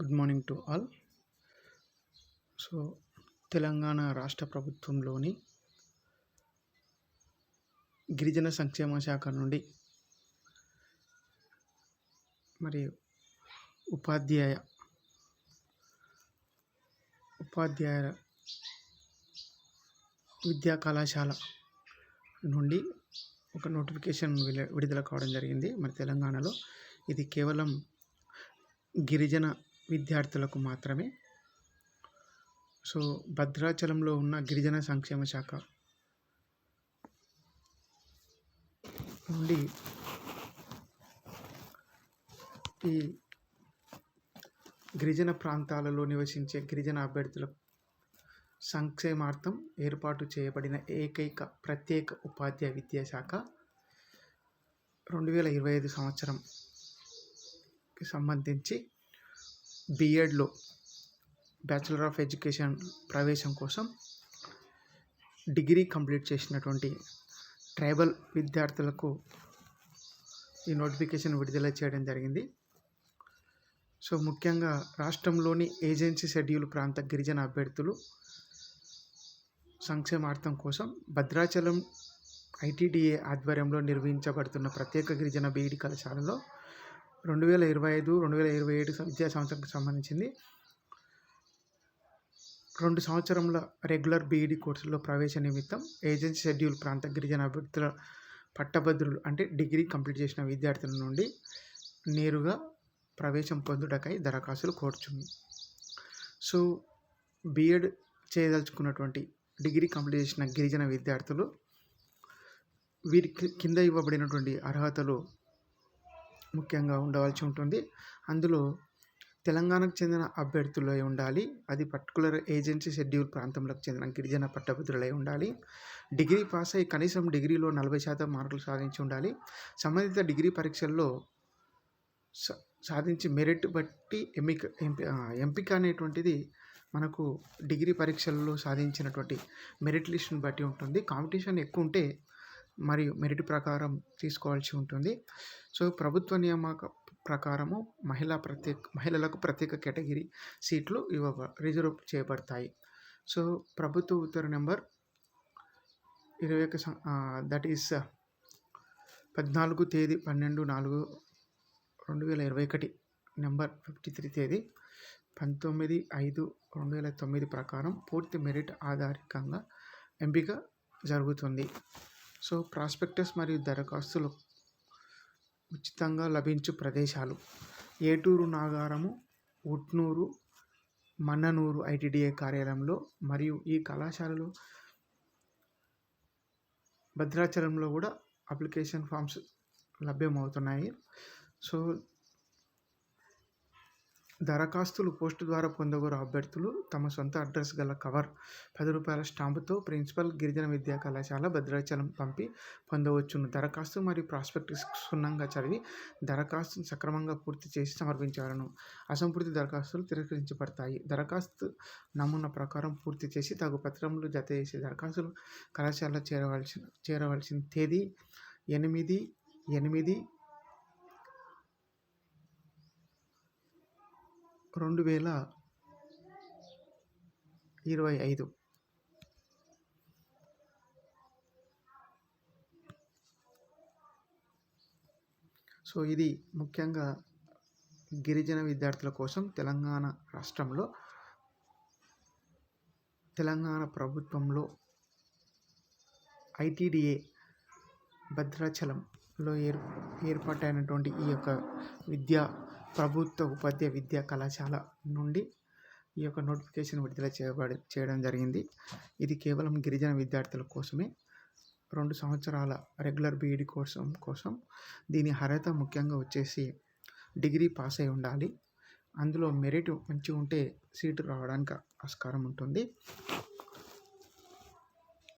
Good morning to all. So Telangana రాష్ట్ర ప్రభుత్వంలోని గిరిజన సంక్షేమ శాఖ నుండి మరి ఉపాధ్యాయ ఉపాధ్యాయ విద్యా కళాశాల నుండి ఒక నోటిఫికేషన్ విడుదల కావడం జరిగింది. మరి తెలంగాణలో ఇది కేవలం గిరిజన విద్యార్థులకు మాత్రమే. సో భద్రాచలంలో ఉన్న గిరిజన సంక్షేమ శాఖ నుండి ఈ గిరిజన ప్రాంతాలలో నివసించే గిరిజన అభ్యర్థుల సంక్షేమార్థం ఏర్పాటు చేయబడిన ఏకైక ప్రత్యేక ఉపాధ్యాయ విద్యాశాఖ రెండు వేల ఇరవై ఐదు సంవత్సరంకి సంబంధించి బీఎడ్లో బ్యాచులర్ ఆఫ్ ఎడ్యుకేషన్ ప్రవేశం కోసం డిగ్రీ కంప్లీట్ చేసినటువంటి ట్రైబల్ విద్యార్థులకు ఈ నోటిఫికేషన్ విడుదల చేయడం జరిగింది. సో ముఖ్యంగా రాష్ట్రంలోని ఏజెన్సీ షెడ్యూల్ ప్రాంత గిరిజన అభ్యర్థులు సంక్షేమార్థం కోసం భద్రాచలం ఐటీడీఏ ఆధ్వర్యంలో నిర్వహించబడుతున్న ప్రత్యేక గిరిజన బీఈడి కళాశాలలో రెండు వేల ఇరవై ఐదు రెండు వేల ఇరవై ఏడు విద్యా సంవత్సరానికి సంబంధించింది. రెండు సంవత్సరముల రెగ్యులర్ బీఈడి కోర్సుల్లో ప్రవేశ నిమిత్తం ఏజెన్సీ షెడ్యూల్ ప్రాంత గిరిజన అభ్యర్థుల పట్టభద్రులు అంటే డిగ్రీ కంప్లీట్ చేసిన విద్యార్థుల నుండి నేరుగా ప్రవేశం పొందుటకై దరఖాస్తులు కోరుచుంది సో బీఎడ్ చేయదలుచుకున్నటువంటి డిగ్రీ కంప్లీట్ చేసిన గిరిజన విద్యార్థులు వీరికి కింద ఇవ్వబడినటువంటి అర్హతలు ముఖ్యంగా ఉండవలసి ఉంటుంది. అందులో తెలంగాణకు చెందిన అభ్యర్థులై ఉండాలి. అది పర్టికులర్ ఏజెన్సీ షెడ్యూల్ ప్రాంతంలోకి చెందిన గిరిజన పట్టభద్రులై ఉండాలి. డిగ్రీ పాస్ అయ్యి కనీసం డిగ్రీలో నలభై శాతం మార్కులు సాధించి ఉండాలి. సంబంధిత డిగ్రీ పరీక్షల్లో సా- సాధించి మెరిట్ బట్టి ఎంపిక ఎంపి ఎంపిక అనేటువంటిది మనకు డిగ్రీ పరీక్షల్లో సాధించినటువంటి మెరిట్ లిస్ట్ని బట్టి ఉంటుంది. కాంపిటీషన్ ఎక్కువ ఉంటే మరియు మెరిట్ ప్రకారం తీసుకోవాల్సి ఉంటుంది. సో ప్రభుత్వ నియామక ప్రకారము మహిళా ప్రత్యేక మహిళలకు ప్రత్యేక కేటగిరీ సీట్లు ఇవ్వ రిజర్వ్ చేయబడతాయి. సో ప్రభుత్వ ఉత్తర్వు నెంబర్ ఇరవై ఒక దట్ ఈస్ పద్నాలుగు తేదీ పన్నెండు నాలుగు రెండు వేల ఇరవై ఒకటి నెంబర్ ఫిఫ్టీ త్రీ తేదీ పంతొమ్మిది ఐదు రెండు వేల తొమ్మిది ప్రకారం పూర్తి మెరిట్ ఆధారికంగా ఎంపిక జరుగుతుంది. సో ప్రాస్పెక్టస్ మరియు దరఖాస్తులు ఉచితంగా లభించు ప్రదేశాలు. ఏటూరు నాగారము ఉట్నూరు మన్ననూరు ఐటీడీఏ కార్యాలయంలో మరియు ఈ కళాశాలలో భద్రాచలంలో కూడా అప్లికేషన్ ఫామ్స్ లభ్యమవుతున్నాయి. సో దరఖాస్తులు పోస్టు ద్వారా పొందగోరు అభ్యర్థులు తమ సొంత అడ్రస్ గల కవర్ పది రూపాయల స్టాంపుతో ప్రిన్సిపల్ గిరిజన విద్యా కళాశాల భద్రాచలం పంపి పొందవచ్చును. దరఖాస్తు మరియు ప్రాస్పెక్ట్ క్షుణ్ణంగా చదివి దరఖాస్తును సక్రమంగా పూర్తి చేసి సమర్పించాలను. అసంపూర్తి దరఖాస్తులు తిరస్కరించబడతాయి. దరఖాస్తు నమూనా ప్రకారం పూర్తి చేసి తగు పత్రములు జత చేసి దరఖాస్తులు కళాశాల చేరవలసిన చేరవలసిన తేదీ ఎనిమిది ఎనిమిది రెండు వేల ఇరవై ఐదు. సో ఇది ముఖ్యంగా గిరిజన విద్యార్థుల కోసం తెలంగాణ రాష్ట్రంలో తెలంగాణ ప్రభుత్వంలో ఐటీడీఏ భద్రాచలంలో ఏర్ ఏర్పాటైనటువంటి ఈ యొక్క విద్యా ప్రభుత్వ ఉపాధ్యాయ విద్యా కళాశాల నుండి ఈ యొక్క నోటిఫికేషన్ విడుదల చేయబడి చేయడం జరిగింది. ఇది కేవలం గిరిజన విద్యార్థుల కోసమే. రెండు సంవత్సరాల రెగ్యులర్ బీఈడి కోసం కోసం దీని అర్హత ముఖ్యంగా వచ్చేసి డిగ్రీ పాస్ అయి ఉండాలి. అందులో మెరిట్ మంచిగా ఉంటే సీటు రావడానికి ఆస్కారం ఉంటుంది.